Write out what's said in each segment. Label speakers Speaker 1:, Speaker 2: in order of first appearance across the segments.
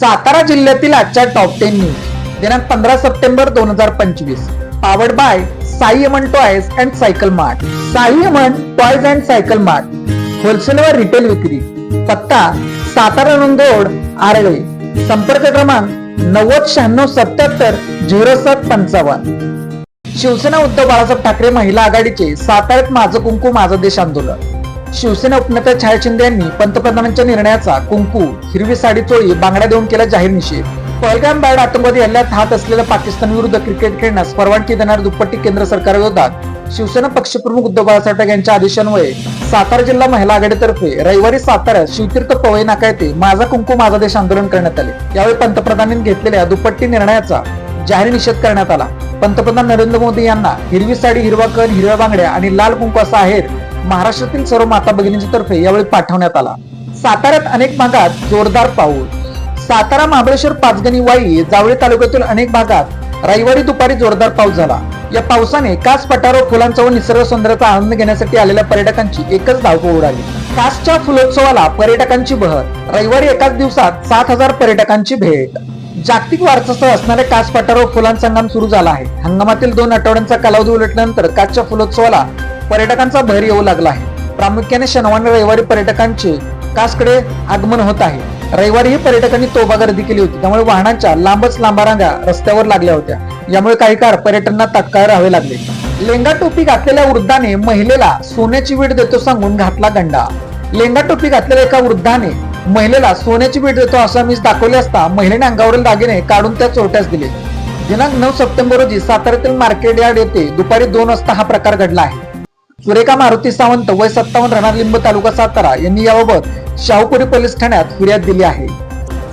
Speaker 1: सातारा जिल्ह्यातील आजच्या top ten news दिनांक पंधरा सप्टेंबर दोन हजार पंचवीस. Powered by Sai Yaman toys and cycle mart Sai Yaman toys and cycle mart wholesale व रिटेल विक्री. पत्ता सातारा नोंदोड आरळे. संपर्क क्रमांक नव्वद शहाण्णव सत्याहत्तर झिरो सात पंचावन्न. शिवसेना उद्धव बाळासाहेब ठाकरे महिला आघाडीचे साताऱ्यात माझं कुंकू माझा देश आंदोलन. शिवसेना उपनेता छाया शिंदे यांनी पंतप्रधानांच्या निर्णयाचा कुंकू हिरवी साडी चोळी बांगड्या देऊन केला जाहीर निषेध. पहलगाम बॅड आतंकवादी हल्ल्यात हात असलेल्या पाकिस्तान विरुद्ध क्रिकेट खेळण्यास परवानगी देणार दुप्पटी केंद्र सरकारविरोधात शिवसेना पक्षप्रमुख उद्धव बाळासाहेब ठाकरे यांच्या आदेशान्वये सातारा जिल्हा महिला आघाडीतर्फे रविवारी साताऱ्यात शिवतीर्थ पवई नाका येथे माझा कुंकू माझा देश आंदोलन करण्यात आले. यावेळी पंतप्रधानांनी घेतलेल्या दुप्पट्टी निर्णयाचा जाहीर निषेध करण्यात आला. पंतप्रधान नरेंद्र मोदी यांना हिरवी साडी हिरवा कण हिरव्या बांगड्या आणि लाल कुंकू असा आहेर महाराष्ट्रातील सर्व माता भगिनींच्या तर्फे यावेळी पाठवण्यात आला. साताऱ्यात अनेक भागात जोरदार पाऊस. सातारा महाबळेश्वर पाचगणी वाई जावळी तालुक्यातील अनेक भागात रविवारी दुपारी जोरदार पाऊस झाला. या पावसाने कास पठारावर फुलांचा व निसर्ग सौंदर्याचा आनंद घेण्यासाठी आलेल्या पर्यटकांची एकच धावपळ उडाली. कासच्या फुलोत्सवाला पर्यटकांची बहर. रविवारी एकाच दिवसात सात हजार पर्यटकांची भेट. जागतिक वारसास्थळ असणाऱ्या कास पठारावर फुलांचा हंगाम सुरू झाला आहे. हंगामातील दोन आठवड्यांचा कालावधी उलटल्यानंतर कासच्या फुलोत्सवाला पर्यटकांचा भर येऊ लागला आहे. प्रामुख्याने शनिवार रविवारी पर्यटकांचे कासकडे आगमन होत आहे. रविवारीही पर्यटकांनी तोबा गर्दी केली होती. त्यामुळे वाहनांच्या लांबच लांबा रांगा रस्त्यावर लागल्या होत्या. यामुळे काही काळ पर्यटनांना तात्काळ राहावे लागले. लेंगा टोपी घातलेल्या वृद्धाने महिलेला सोन्याची वीट देतो सांगून घातला गंडा. लेंगा टोपी घातलेल्या एका वृद्धाने महिलेला सोन्याची वीट देतो असं मीच दाखवले असता महिलेने अंगावरील दागिने काढून त्या चोरट्यास दिले. दिनांक नऊ सप्टेंबर रोजी साताऱ्यातील मार्केट यार्ड येथे दुपारी दोन वाजता हा प्रकार घडला आहे. सुरेखा मारुती सावंत वय सत्तावन्न रणारलिंब तालुका सातारा यांनी याबाबत शाहूपुरी पोलीस ठाण्यात फिर्याद दिली आहे.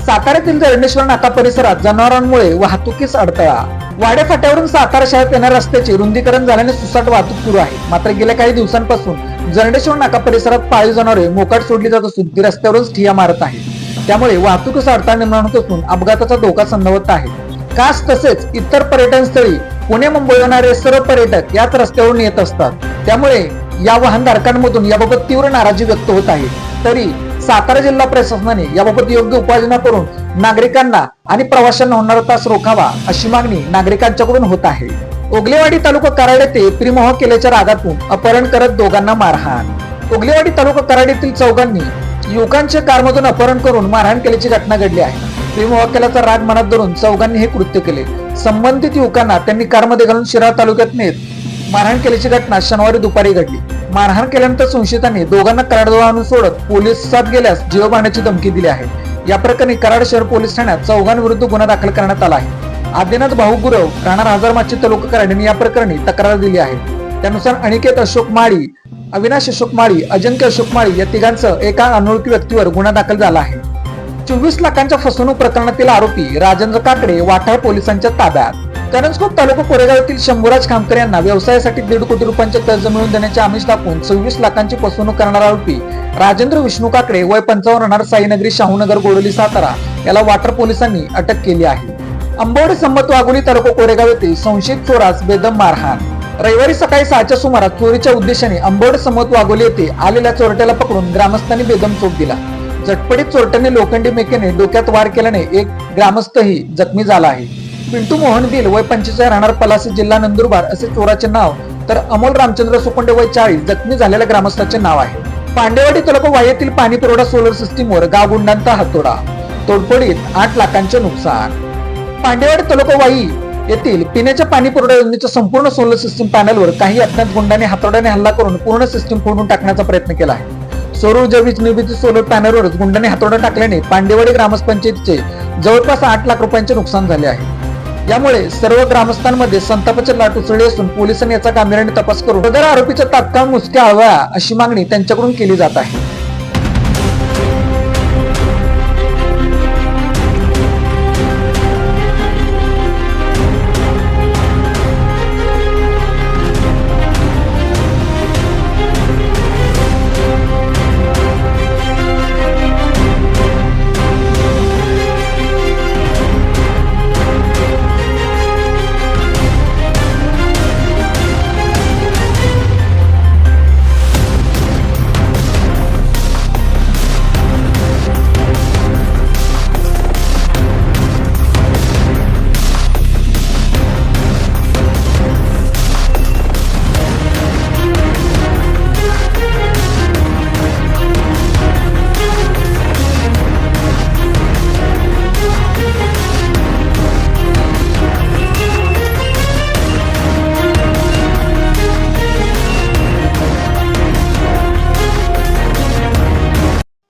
Speaker 1: साताऱ्यातील जरंडेश्वर नाका परिसरात जनावरांमुळे वाहतुकीस अडथळा. वाड्या फाट्यावरून सातारा शहरात येणाऱ्या रस्त्याचे रुंदीकरण झाल्याने सुसाट वाहतूक सुरू आहे. मात्र गेल्या काही दिवसांपासून जरणेश्वर नाका परिसरात पाळीव जनावरे मोकाट सोडली जात असून ती रस्त्यावरच ठिया मारत आहे त्यामुळे वाहतुकीस अडथळा निर्माण होत असून अपघाताचा धोका संभवत आहे. कास तसेच इतर पर्यटन स्थळी पुणे मुंबई होणारे सर्व पर्यटक याच रस्त्यावरून येत असतात. त्यामुळे या वाहनधारकांमधून याबाबत तीव्र नाराजी व्यक्त होत आहे. तरी सातारा जिल्हा प्रशासनाने याबाबत योग्य उपाययोजना करून नागरिकांना आणि प्रवाशांना होणारा तास रोखावा अशी मागणी नागरिकांच्याकडून होत आहे. ओगलेवाडी तालुका कराड येथे प्रिमोह केल्याच्या रागातून अपहरण करत दोघांना मारहाण. ओगलेवाडी तालुका कराड येथील चौघांनी युवकांच्या कारमधून अपहरण करून मारहाण केल्याची घटना घडली आहे. प्रेमवाक्याचा राग मनात धरून चौघांनी हे कृत्य केले. संबंधित युवकांना त्यांनी कारमध्ये घालून शिराळ तालुक्यात नेत मारहाण केल्याची घटना शनिवारी दुपारी घडली. मारहाण केल्यानंतर संशयितांनी दोघांना कराडजवळ आणून सोडत पोलिसात गेल्यास जीव मारण्याची धमकी दिली आहे. या प्रकरणी कराड शहर पोलीस ठाण्यात चौघांविरुद्ध गुन्हा दाखल करण्यात आला आहे. आदिनाथ भाऊ गुरव राहणार हजारमाची तालुका कराड यांनी या प्रकरणी तक्रार दिली आहे. त्यानुसार अनिकेत अशोक माळी अविनाश अशोक माळी अजंक्य अशोक माळी या तिघांचं एका अनोळखी व्यक्तीवर गुन्हा दाखल झाला आहे. चोवीस लाखांच्या फसवणूक प्रकरणातील आरोपी राजेंद्र काकडे वाठार पोलिसांच्या ताब्यात. करंजकोट तालुका कोरेगाव येथील शंभूराज खामकर यांना व्यवसायासाठी दीड कोटी रुपयांचे कर्ज मिळवून देण्याचे आमिष दाखवून सव्वीस लाखांची फसवणूक करणारा आरोपी राजेंद्र विष्णू काकडे वय पंचावन्न राहणार साईनगरी शाहूनगर गोडोली सातारा याला वाटर पोलिसांनी अटक केली आहे. अंबवडे संमत वाघोली तालुका कोरेगाव येथे संशयित चोरास बेदम मारहाण. रविवारी सकाळी सहाच्या सुमारास चोरीच्या उद्देशाने अंबवडे संमत वाघोली येथे आलेल्या चोरट्याला पकडून ग्रामस्थांनी बेदम चोप दिला. झटपटीत चोरट्याने लोखंडी मेकेने डोक्यात वार केल्याने एक ग्रामस्थही जखमी झाला आहे. पिंटू मोहन बिल वय पंचेचाळीस राहणार पलासी जिल्हा नंदुरबार असे चोराचे नाव तर अमोल रामचंद्र सुपंडे वय चाळीस जखमी झालेल्या ग्रामस्थाचे नाव आहे. पांडेवाडी तालुका वायातील पाणी पुरवठा सोलर सिस्टीमवर गाव गुंडांचा हातोडा. तोडफोडीत आठ लाखांचे नुकसान. पांडेवाडी तालुका वाई येथील पिण्याच्या पाणी पुरवठा योजनेच्या संपूर्ण सोलर सिस्टीम पॅनलवर काही अज्ञात गुंडांनी हातोड्याने हल्ला करून पूर्ण सिस्टीम फोडून टाकण्याचा प्रयत्न केला आहे. सौर ऊर्जा वीज निर्मिती सोलर पॅनलवरच गुंडांनी हातोडा टाकल्याने पांडेवाडी ग्रामपंचायतीचे जवळपास आठ लाख रुपयांचे नुकसान झाले आहे. यामुळे सर्व ग्रामस्थांमध्ये संतापाचे लाट उसळले असून पोलिसांनी याचा गांभीर्याने तपास करून सदर आरोपीच्या तात्काळ मुसक्या हव्या अशी मागणी त्यांच्याकडून केली जात आहे.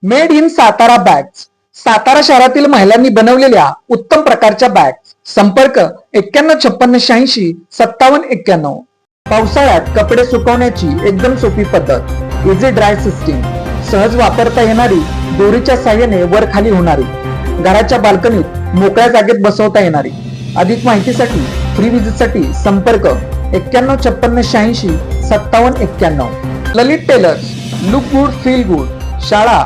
Speaker 1: Made in Satara bags. Satara शहरातील महिलांनी बनवलेल्या उत्तम प्रकारच्या बॅग्स. संपर्क एक्क्याण्णव छप्पन्न शहाऐंशी सत्तावन्न एक्क्याण्णव. पावसाळ्यात कपडे सुकवण्याची एकदम सोपी पद्धत. इझी ड्राय सिस्टीम सहज वापरता येणारी दोरीच्या साह्याने वर खाली होणारी. घराच्या बाल्कनीत मोकळ्या जागेत बसवता येणारी. अधिक माहितीसाठी फ्री विजिटसाठी संपर्क एक्क्याण्णव छप्पन्न शहाऐंशी सत्तावन्न एक्क्याण्णव. Lalit tailors look good feel good शाळा